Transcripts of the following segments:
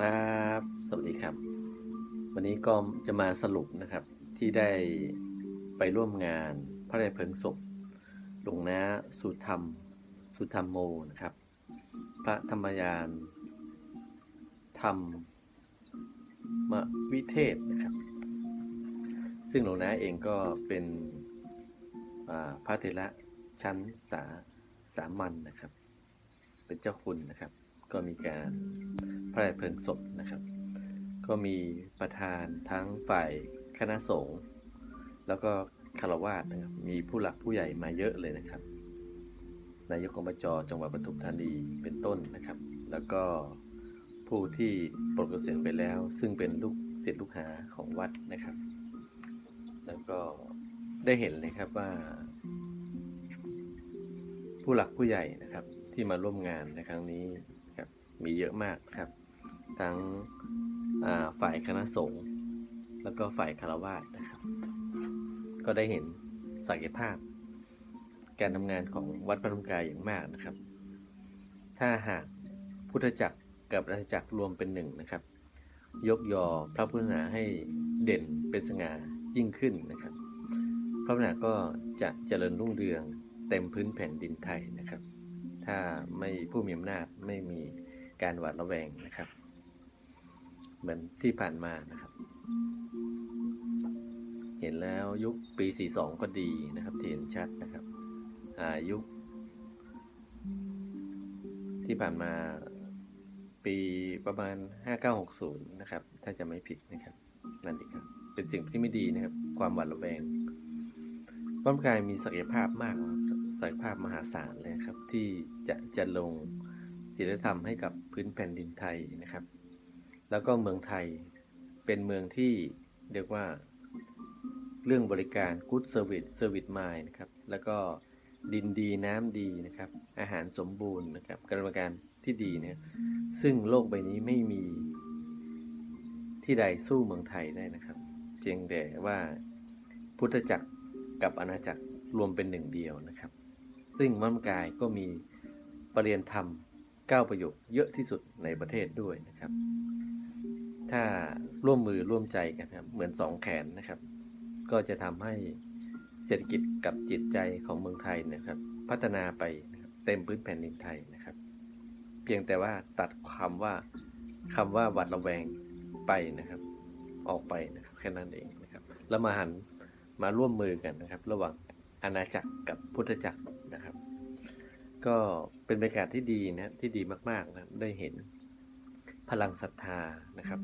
ครับ สวัสดีครับ วันนี้ก็จะมาสรุปนะครับที่ได้ไปร่วมงานพระราชเพลิงศพหลวงนาสุธรรม สุธรรมโมนะครับ พระธรรมยาน ธรรมมวิเทศนะครับ ซึ่งหลวงนาเองก็เป็นพระเถระชั้นสาสามัญนนะครับ เป็นเจ้าคุณนะครับ ก็มีการ พระราชเพลิงศพนะครับ ก็มีประธานทั้งฝ่ายคณะสงฆ์แล้วก็คารวาสนะครับ มีผู้หลักผู้ใหญ่มาเยอะเลยนะครับ นายกอบจจังหวัดปทุมธานีเป็นต้นนะครับ แล้วก็ผู้ที่ปลดเกษียณไปแล้ว ซึ่งเป็นลูกศิษย์ลูกหาของวัดนะครับ แล้วก็ได้เห็นเลยครับว่า ผู้หลักผู้ใหญ่นะครับที่มาร่วมงานในครั้งนี้ครับมีเยอะมากครับ ทั้งฝ่ายคณะสงฆ์แล้วก็ฝ่ายคารวาสนะครับ ก็ได้เห็นศักยภาพ การทำงานของวัดพระธรรมกายอย่างมากนะครับ ถ้าหากพุทธจักรกับราชจักรรวมเป็นหนึ่งนะครับ ยกยอพระพุทธศาสนาให้เด่นเป็นสง่ายิ่งขึ้นนะครับ พระพุทธศาสนาก็จะเจริญรุ่งเรืองเต็มพื้นแผ่นดินไทยนะครับ ถ้าไม่ผู้มีอำนาจไม่มีการหวาดระแวงนะครับ เหมือนที่ผ่านมานะครับ เห็นแล้วยุคปี 42 ก็ดีนะครับที่เห็นชัดนะครับอายุที่ผ่านมาปีประมาณ 5960 นะครับ ถ้าจะไม่ผิดนะครับ นั่นเองครับ เป็นสิ่งที่ไม่ดีนะครับ ความหวาดระแวงร่างกายมีศักยภาพมากศักยภาพมหาศาลเลยครับ ที่จะจะลงศีลธรรมให้กับพื้นแผ่นดินไทยนะครับ แล้วก็เมืองไทยเป็นเมืองที่เรียกว่าเรื่องบริการ Good Service Service Mind นะครับ แล้วก็ดินดีน้ำดีนะครับ อาหารสมบูรณ์นะครับ การบริการที่ดีเนี่ยซึ่งโลกใบนี้ไม่มีที่ใดสู้เมืองไทยได้นะครับ เพียงแต่ว่าพุทธจักรกับอาณาจักรรวมเป็นหนึ่งเดียวนะครับ ซึ่งมัมกายก็มีปรริยนธรรม 9 ประโยคเยอะที่สุดในประเทศด้วยนะครับ ถ้าร่วมมือร่วมใจกันครับ เหมือนสองแขนนะครับ ก็จะทำให้เศรษฐกิจกับจิตใจของเมืองไทยนะครับ พัฒนาไปเต็มพื้นแผ่นดินไทยนะครับ เพียงแต่ว่าตัดคำว่าคำว่าหวัดระแวงไปนะครับ ออกไปนะครับแค่นั้นเองนะครับ แล้วมาหันมาร่วมมือกันนะครับ ระหว่างอาณาจักรกับพุทธจักรนะครับ ก็เป็นบรรยากาศที่ดีนะที่ดีมากๆนะได้เห็น พลังศรัทธานะครับ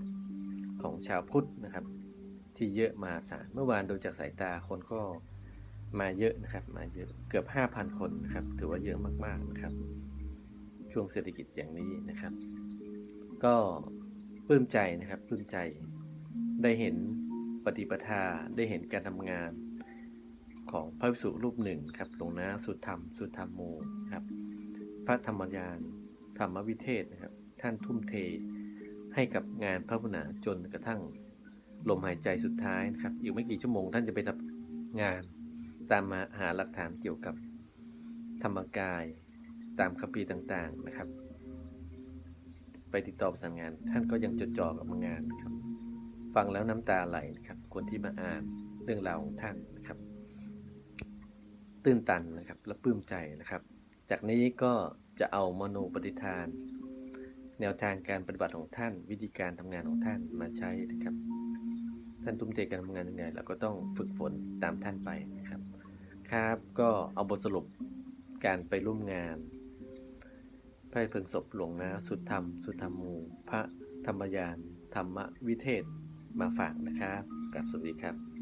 ของชาวพุทธนะครับ ที่เยอะมาศาลเมื่อวานดูจากสายตาคนก็มาเยอะนะครับ มาเยอะเกือบ 5,000 คนนะครับ ถือว่าเยอะมากๆนะครับ ช่วงเศรษฐกิจอย่างนี้นะครับ ก็ปลื้มใจนะครับปลื้มใจได้เห็นปฏิปทาได้เห็นการทำงานของพระภิกษุรูปหนึ่งครับหลวงนาสุธรรม สุธรรมโมครับ พระธรรมยาน ธรรมวิเทศนะครับ ท่านทุ่มเท ให้กับงานพระพุทธศาสนาจนกระทั่งลมหายใจสุดท้ายนะครับ อีกไม่กี่ชั่วโมงท่านจะไปทำงานตามมาหาหลักฐานเกี่ยวกับธรรมกาย ตามคัมภีร์ต่างๆนะครับ ไปติดต่อประสานงาน ท่านก็ยังจดจ่อกับงานนะครับ ฟังแล้วน้ำตาไหลนะครับ คนที่มาอ่านเรื่องราวของท่านนะครับ ตื้นตันนะครับและปลื้มใจนะครับ จากนี้ก็จะเอามโนปฏิทาน แนวทางการปฏิบัติของท่าน วิธีการทำงานของท่านมาใช้นะครับ ท่านทุ่มเทการทำงานยังไงเราก็ต้องฝึกฝนตามท่านไปนะครับ ครับก็เอาบทสรุปการไปร่วมงานพระเพลิงศพหลวงนาสุดธรรม สุธรรมูพระธรรมยาน ธรรมวิเทศมาฝากนะครับกราบสวัสดีครับ